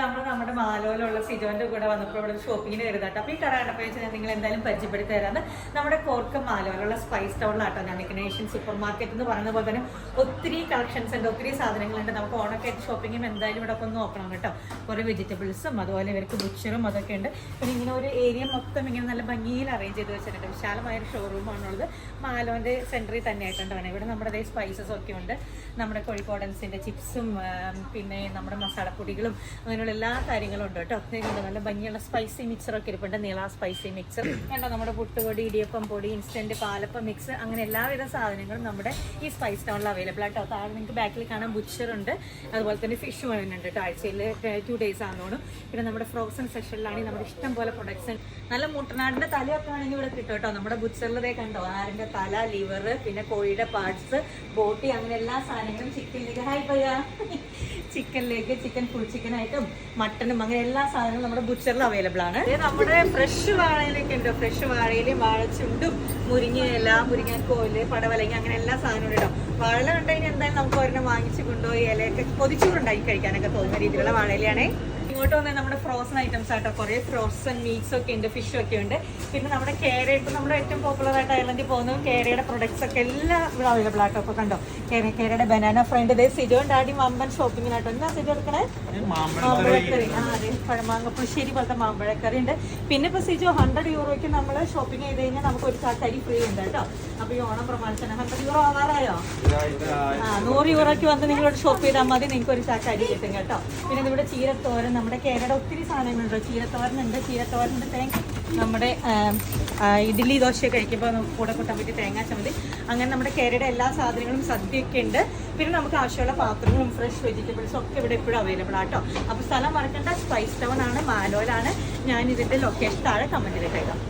നമ്മൾ നമ്മുടെ മാലോലുള്ള സിജോന്റെ കൂടെ വന്നപ്പോൾ ഇവിടെ ഷോപ്പിങ്ങിന് വരുന്നുണ്ട് അപ്പോൾ ഈ കട കണ്ടപ്പോൾ ഞാൻ നിങ്ങൾ എന്തായാലും പരിചയപ്പെടുത്തി തരാന്ന്. നമ്മുടെ കോർക്കം മാലോലുള്ള സ്പൈസ് ടൗണിലാട്ടോ ഞാൻ ഏഷ്യൻ സൂപ്പർ മാർക്കറ്റ് എന്ന് പറയുന്ന പോലെ തന്നെ ഒത്തിരി കളക്ഷൻസ് ഉണ്ട് ഒത്തിരി സാധനങ്ങളുണ്ട്. നമുക്ക് ഓണൊക്കെ ഷോപ്പിങ്ങും എന്തായാലും ഇവിടെ ഒക്കെ ഒന്ന് നോക്കണം കേട്ടോ. കുറേ വെജിറ്റബിൾസും അതുപോലെ ഇവർക്ക് ബുച്ചറും അതൊക്കെ ഉണ്ട്. പിന്നെ ഇങ്ങനെ ഒരു ഏരിയ മൊത്തം ഇങ്ങനെ നല്ല ഭംഗിയിൽ അറേഞ്ച് ചെയ്ത് വെച്ചിട്ടുണ്ട് വിശാലമായ ഒരു ഷോറൂമാണുള്ളത് മാലോന്റെ സെന്ററിൽ തന്നെ ആയിട്ടുണ്ട് ഇവിടെ നമ്മുടെ സ്പൈസസ് ഒക്കെ ഉണ്ട്. നമ്മുടെ കോഴിക്കോടൻസിന്റെ ചിപ്സും പിന്നെ നമ്മുടെ മസാലപ്പൊടികളും അങ്ങനെയുള്ള എല്ലാ കാര്യങ്ങളും ഉണ്ട് കേട്ടോ. ഇതുണ്ട് നല്ല ഭംഗിയുള്ള സ്പൈസി മിക്സർ ഒക്കെ ഇരിപ്പുണ്ട്. നീള സ്പൈസി മിക്സർ കണ്ടോ നമ്മുടെ പുട്ടുപൊടി ഇടിയപ്പം പൊടി ഇൻസ്റ്റന്റ് പാലപ്പം മിക്സ് അങ്ങനെ എല്ലാവിധ സാധനങ്ങളും നമ്മുടെ ഈ സ്പൈസ് ടൗണിൽ അവൈലബിൾ ആട്ടോ താഴെ നിങ്ങൾക്ക് ബാക്കിൽ കാണാൻ ബുച്ചർ ഉണ്ട്. അതുപോലെ തന്നെ ഫിഷ് വരുന്നുണ്ട് കേട്ടോ. ആഴ്ചയിൽ ടു ഡേയ്സ് ആണെന്നോണം. പിന്നെ നമ്മുടെ ഫ്രോസൺ സെക്ഷനിലാണെങ്കിൽ നമ്മുടെ ഇഷ്ടം പോലെ പ്രൊഡക്ട്സ് നല്ല മുട്ടനാടിന്റെ തലയൊക്കെ ആണെങ്കിൽ ഇവിടെ കിട്ടും കേട്ടോ. നമ്മുടെ ബുച്ചറിലതേ കണ്ടോ ആരിന്റെ തല ലിവർ പിന്നെ കോഴിയുടെ പാർട്സ് ബോട്ടി അങ്ങനെ എല്ലാ സാധനങ്ങളും ചിക്കനിലേക്ക് ഹായ് പയ്യ. ചിക്കനിലേക്ക് ചിക്കൻ ഫുൾ ചിക്കൻ ആയിട്ടും മട്ടനും അങ്ങനെ എല്ലാ സാധനങ്ങളും നമ്മുടെ ബുച്ചറിൽ അവൈലബിൾ ആണ്. നമ്മുടെ ഫ്രഷ് വാഴയിലേക്ക് ഉണ്ട്. ഫ്രഷ് വാഴയിലും വാഴച്ചുണ്ടും മുരിങ്ങയില മുരിങ്ങക്കോൽ പടവലങ്ങ അങ്ങനെ എല്ലാ സാധനവും കേട്ടോ. വാഴ കണ്ടു കഴിഞ്ഞാൽ എന്തായാലും നമുക്ക് ഒരെണ്ണം വാങ്ങിച്ച് കൊണ്ടുപോയി ഇലയൊക്കെ പൊതിച്ചുകൊണ്ടുണ്ടാക്കി കഴിക്കാനൊക്കെ തോന്നുന്ന രീതിയിലുള്ള വാഴയിലയാണേ. ഇങ്ങോട്ട് വന്നാൽ നമ്മുടെ ഫ്രോസൺ ഐറ്റംസ് ആട്ടോ. കുറേ ഫ്രോസൺ മീറ്റ്സ് ഒക്കെ ഉണ്ട് ഫിഷ് ഒക്കെ ഉണ്ട്. പിന്നെ നമ്മുടെ കേര ഇപ്പം നമ്മുടെ ഏറ്റവും പോപ്പുലർ ആയിട്ട് അയർലൻഡിൽ പോകുന്നതും കേരയുടെ പ്രൊഡക്ട്സ് ഒക്കെ എല്ലാം ഇവിടെ അവൈലബിൾ ആട്ടോ. ഇപ്പോൾ കണ്ടോ? കേര കേരയുടെ ബനാന ഫ്രണ്ട് ഇതേ സിജോ ഡാഡി മമ്പൻ ഷോപ്പിങ്ങിനാട്ടോ എന്നാ സിജോ എടുക്കണേ? മാമ്പഴക്കറി. ആ അതെ. പഴമാങ്ങ പുളിശ്ശേരി പോലത്തെ മാമ്പഴക്കറി ഉണ്ട്. പിന്നെ ഇപ്പൊ സിജോ ഹൺഡ്രഡ് യൂറോയ്ക്ക് നമ്മൾ ഷോപ്പിംഗ് ചെയ്ത് കഴിഞ്ഞാൽ നമുക്ക് ഒരു ചാക്കരി ഫ്രീ ഉണ്ട് കേട്ടോ. അപ്പൊ ഈ ഓണം പ്രമാണിച്ചാണ് ഹൺഡ്രഡ് യൂറോ ആവാറായോ? ആ നൂറ് യൂറോയ്ക്ക് വന്ന് നിങ്ങളോട് ഷോപ്പ് ചെയ്താൽ മതി. നിങ്ങൾക്ക് ഒരു ചാക്കരി കിട്ടും കേട്ടോ. പിന്നെ ഇവിടെ ചീരത്തോരൻ നമ്മുടെ കേരളയുടെ ഒത്തിരി സാധനങ്ങളുണ്ട്. ചീരത്തോരനുണ്ട് ചീരത്തോരനുണ്ട് തേങ്ങ. നമ്മുടെ ഇഡ്ഡലി ദോശ കഴിക്കുമ്പോൾ കൂടെ കൂട്ടാൻ പറ്റി തേങ്ങാ ചമതി അങ്ങനെ നമ്മുടെ കേരളയുടെ എല്ലാ സാധനങ്ങളും സദ്യയൊക്കെ ഉണ്ട്. പിന്നെ നമുക്ക് ആവശ്യമുള്ള പാത്രങ്ങളും ഫ്രഷ് വെജിറ്റബിൾസും ഒക്കെ ഇവിടെ എപ്പോഴും അവൈലബിൾ ആട്ടോ. അപ്പോൾ സ്ഥലം മറക്കേണ്ട സ്പൈസ് ടൗൺ ആണ് മാലോയിലാണ് ഞാൻ ഇതിന്റെ ലൊക്കേഷൻ താഴെ കമന്റിലേക്ക് ഇട്ടേക്കാം.